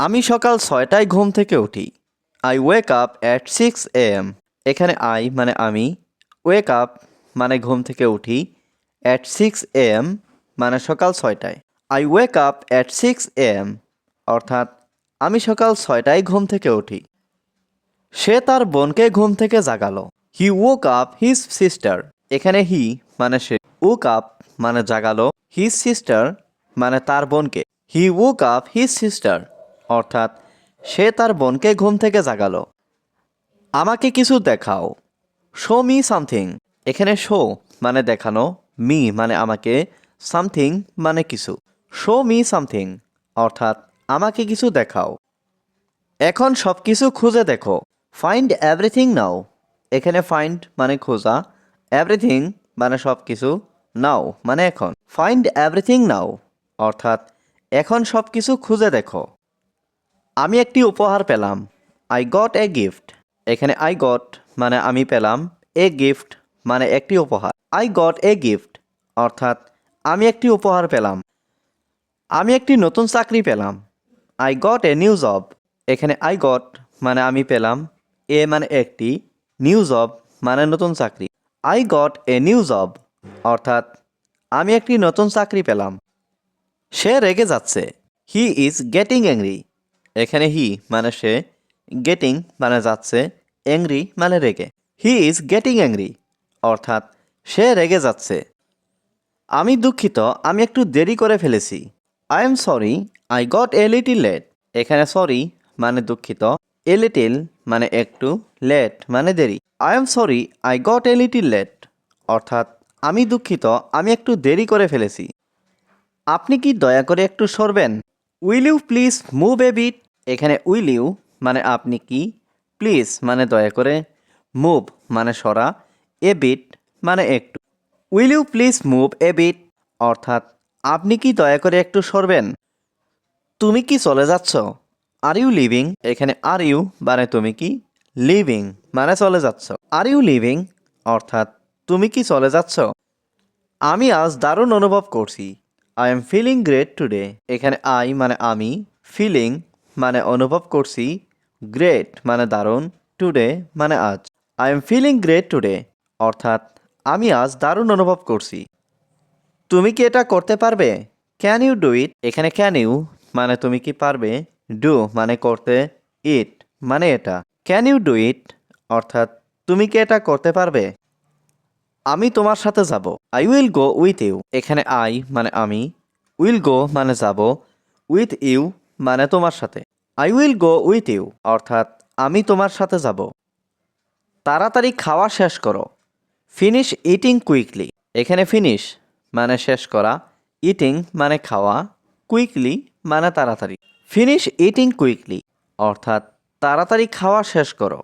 আমি সকাল ছয়টায় ঘুম থেকে উঠি। I wake up at six A M এখানে আই মানে আমি। ওয়েক আপ মানে ঘুম থেকে উঠি অ্যাট সিক্স এ এম মানে সকাল ছয়টায়। I wake up at six A M অর্থাৎ আমি সকাল ছয়টায় ঘুম থেকে উঠি। সে তার বোনকে ঘুম থেকে Zagallo. He woke up his sister এখানে হি মানে সে woke আপ মানে জাগালো। হিজ সিস্টার মানে তার বোনকে। He woke up his sister অর্থাৎ সে তার বোনকে ঘুম থেকে জাগালো। আমাকে কিছু দেখাও। শো মি সামথিং এখানে শো মানে দেখানো মি মানে আমাকে সামথিং মানে কিছু। শো মি সামথিং অর্থাৎ আমাকে কিছু দেখাও। এখন সব কিছু খুঁজে দেখো। ফাইন্ড এভরিথিং নাও এখানে ফাইন্ড মানে খোঁজা। এভরিথিং মানে সব কিছু নাও মানে এখন। ফাইন্ড এভরিথিং নাও অর্থাৎ এখন সব কিছু খুঁজে দেখো। আমি একটি উপহার পেলাম। আই গট এ গিফট এখানে আই গট মানে আমি পেলাম। এ গিফট মানে একটি উপহার। আই গট এ গিফট অর্থাৎ আমি একটি উপহার পেলাম। আমি একটি নতুন চাকরি পেলাম। I got a new job এখানে আই গট মানে আমি পেলাম। এ মানে একটি নিউ জব মানে নতুন চাকরি। I got a new job অর্থাৎ আমি একটি নতুন চাকরি পেলাম। সে রেগে যাচ্ছে। হি ইজ গেটিং অ্যাংরি এখানে হি মানে সে গেটিং মানে যাচ্ছে অ্যাংরি মানে রেগে। হি ইজ গেটিং অ্যাংরি অর্থাৎ সে রেগে যাচ্ছে। আমি দুঃখিত, আমি একটু দেরি করে ফেলেছি। I am sorry I got a little late এখানে সরি মানে দুঃখিত এ লিটিল মানে একটু লেট মানে দেরি। I am sorry I got a little late অর্থাৎ আমি দুঃখিত, আমি একটু দেরি করে ফেলেছি। আপনি কি দয়া করে একটু সরবেন? Will you please move a bit এখানে উইল ইউ মানে আপনি কি, প্লিজ মানে দয়া করে, মুভ মানে সরা, এ বিট মানে একটু। Will you please move a bit, অর্থাৎ আপনি কি দয়া করে একটু সরবেন? তুমি কি চলে যাচ্ছ? আর ইউ লিভিং এখানে আর ইউ মানে তুমি কি লিভিং মানে চলে যাচ্ছ। আর ইউ লিভিং অর্থাৎ তুমি কি চলে যাচ্ছ? আমি আজ দারুণ অনুভব করছি। I am feeling great today এখানে আই মানে আমি ফিলিং মানে অনুভব করছি গ্রেট মানে দারুণ টুডে মানে আজ। I am feeling great today অর্থাৎ আমি আজ দারুণ অনুভব করছি। তুমি কি এটা করতে পারবে? ক্যান ইউ ডু ইট এখানে ক্যান ইউ মানে তুমি কি পারবে? ডু মানে করতে ইট মানে এটা। ক্যান ইউ ডু ইট অর্থাৎ তুমি কি এটা করতে পারবে? আমি তোমার সাথে যাব। I will go with you এখানে আই মানে আমি উইল গো মানে যাব উইথ ইউ মানে তোমার সাথে। I will go with you অর্থাৎ আমি তোমার সাথে যাব। তাড়াতাড়ি খাওয়া শেষ করো। ফিনিশ ইটিং কুইকলি এখানে ফিনিশ মানে শেষ করা ইটিং মানে খাওয়া কুইকলি মানে তাড়াতাড়ি। ফিনিশ ইটিং কুইকলি অর্থাৎ তাড়াতাড়ি খাওয়া শেষ করো।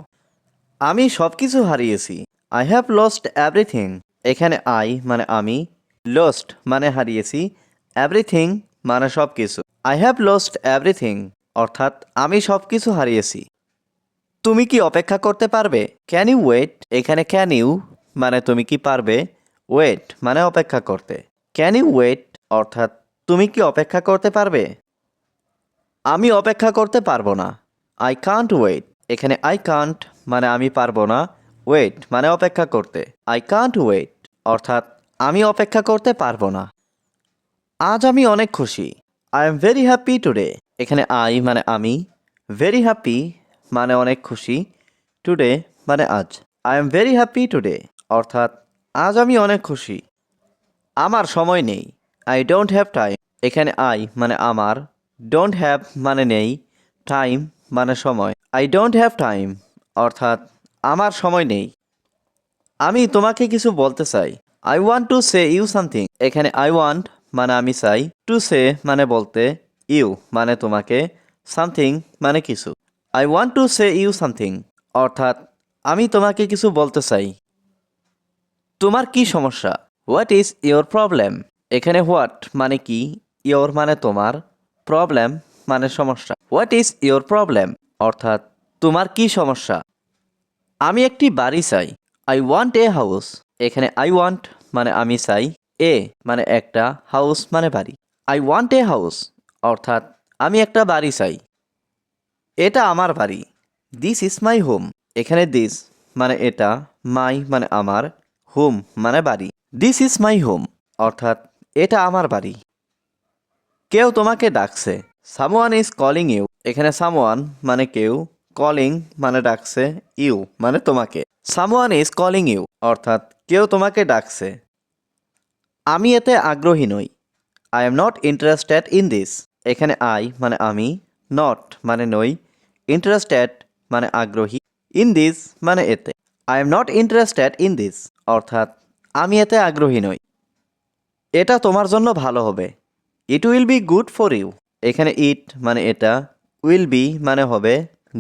আমি সব কিছু হারিয়েছি। আই হ্যাভ লস্ট এভরিথিং এখানে আই মানে আমি লস্ট মানে হারিয়েছি। এভরিথিং মানে সব কিছু আই হ্যাভ লস্ট এভরিথিং অর্থাৎ আমি সব কিছু হারিয়েছি। তুমি কি অপেক্ষা করতে পারবে? ক্যান ইউ ওয়েট এখানে ক্যান ইউ মানে তুমি কি পারবে? ওয়েট মানে অপেক্ষা করতে। ক্যান ইউ ওয়েট অর্থাৎ তুমি কি অপেক্ষা করতে পারবে? আমি অপেক্ষা করতে পারব না। আই কান্ট ওয়েট এখানে আই কান্ট মানে আমি পারব না। ওয়েট মানে অপেক্ষা করতে। আই কান্ট ওয়েট অর্থাৎ আমি অপেক্ষা করতে পারব না। আজ আমি অনেক খুশি। I am very happy today এখানে আই মানে আমি ভেরি হ্যাপি মানে অনেক খুশি টুডে মানে আজ। I am very happy today অর্থাৎ আজ আমি অনেক খুশি। আমার সময় নেই আই ডোন্ট হ্যাভ টাইম এখানে আই মানে আমার ডোন্ট হ্যাভ মানে নেই টাইম মানে সময়। আই ডোন্ট হ্যাভ টাইম অর্থাৎ আমার সময় নেই। আমি তোমাকে কিছু বলতে চাই। I want to say you something এখানে আই ওয়ান্ট মানে আমি চাই। টু সে মানে বলতে ইউ মানে তোমাকে সামথিং মানে কিছু। I want to say you something অর্থাৎ আমি তোমাকে কিছু বলতে চাই। তোমার কি সমস্যা? হোয়াট ইজ ইয়োর প্রবলেম এখানে হোয়াট মানে কি? ইয়োর মানে তোমার। প্রবলেম মানে সমস্যা। হোয়াট ইজ ইয়োর প্রবলেম অর্থাৎ তোমার কি সমস্যা? আমি একটি বাড়ি চাই। আই ওয়ান্ট এ হাউস এখানে আই ওয়ান্ট মানে আমি চাই। এ মানে একটা হাউস মানে বাড়ি। আই ওয়ান্ট এ হাউস অর্থাৎ আমি একটা বাড়ি চাই। এটা আমার বাড়ি। দিস ইজ মাই হোম এখানে দিস মানে এটা মাই মানে আমার হোম মানে বাড়ি। দিস ইজ মাই হোম অর্থাৎ এটা আমার বাড়ি। কেউ তোমাকে ডাকছে। সামওয়ান ইজ কলিং ইউ এখানে সামওয়ান মানে কেউ কলিং মানে ডাকছে ইউ মানে তোমাকে। সামওয়ান ইজ কলিং ইউ অর্থাৎ কেউ তোমাকে ডাকছে। আমি এতে আগ্রহী নই। I am not interested in this এখানে আই মানে আমি নট মানে নই ইন্টারেস্টেড মানে আগ্রহী ইন দিস মানে এতে। I am not interested in this অর্থাৎ আমি এতে আগ্রহী নই। এটা তোমার জন্য ভালো হবে। It will be good for you এখানে ইট মানে এটা উইল বি মানে হবে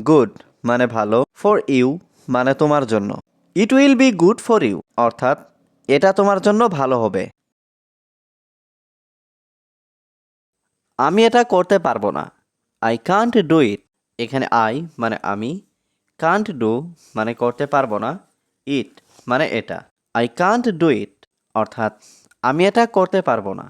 গুড মানে ভালো ফর ইউ মানে তোমার জন্য। It will be good for you অর্থাৎ এটা তোমার জন্য ভালো হবে। আমি এটা করতে পারব না। আই কান্ট ডু ইট এখানে আই মানে আমি। কান্ট ডু মানে করতে পারব না। ইট মানে এটা। আই কান্ট ডু ইট অর্থাৎ আমি এটা করতে পারব না।